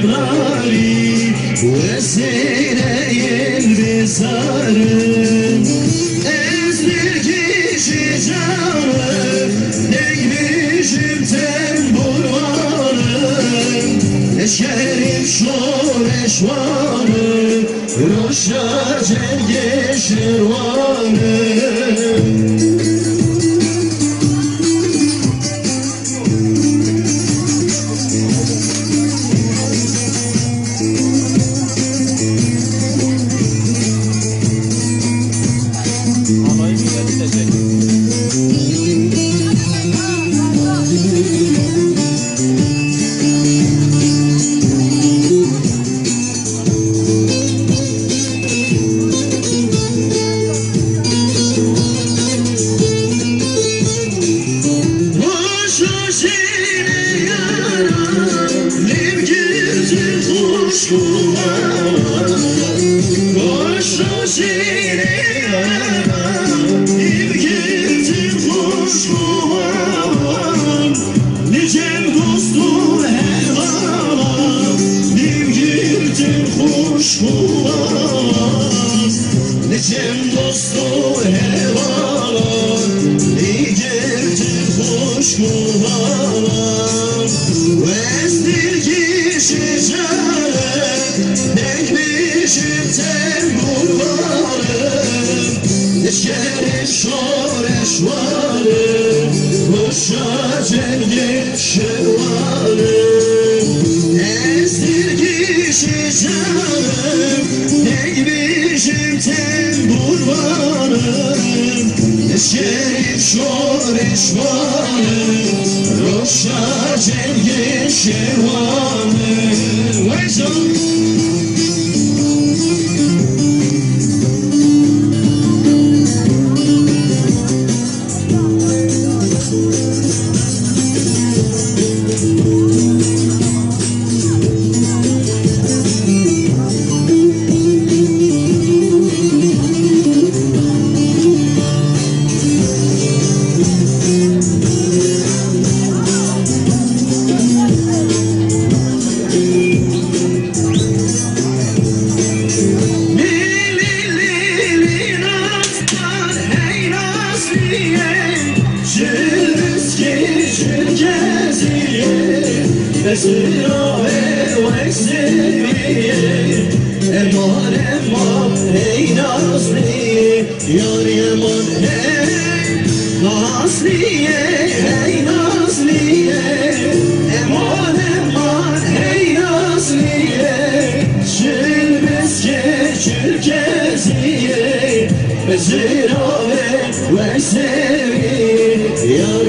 ne kevlari Vesileyiz biz arım Ezdir kişi canım Degmişim tembur varım Eşkerim şor eşvarım Roşa cengi şervanım Nicem dostu hevala Nevgizin kuşkular Nicem dostu hevala Şor eşvarım Boşa cennet şervarım Ezdir kişi canım Dekmişim tembur varım Eşkerim şor eşvarım Roşa cennet şervarım nasriye Şirski şirkeziye Besira ve veksiye Eman eman nasriye Yar yaman hey Nasriye hey nasriye Ziyaret ve sevgi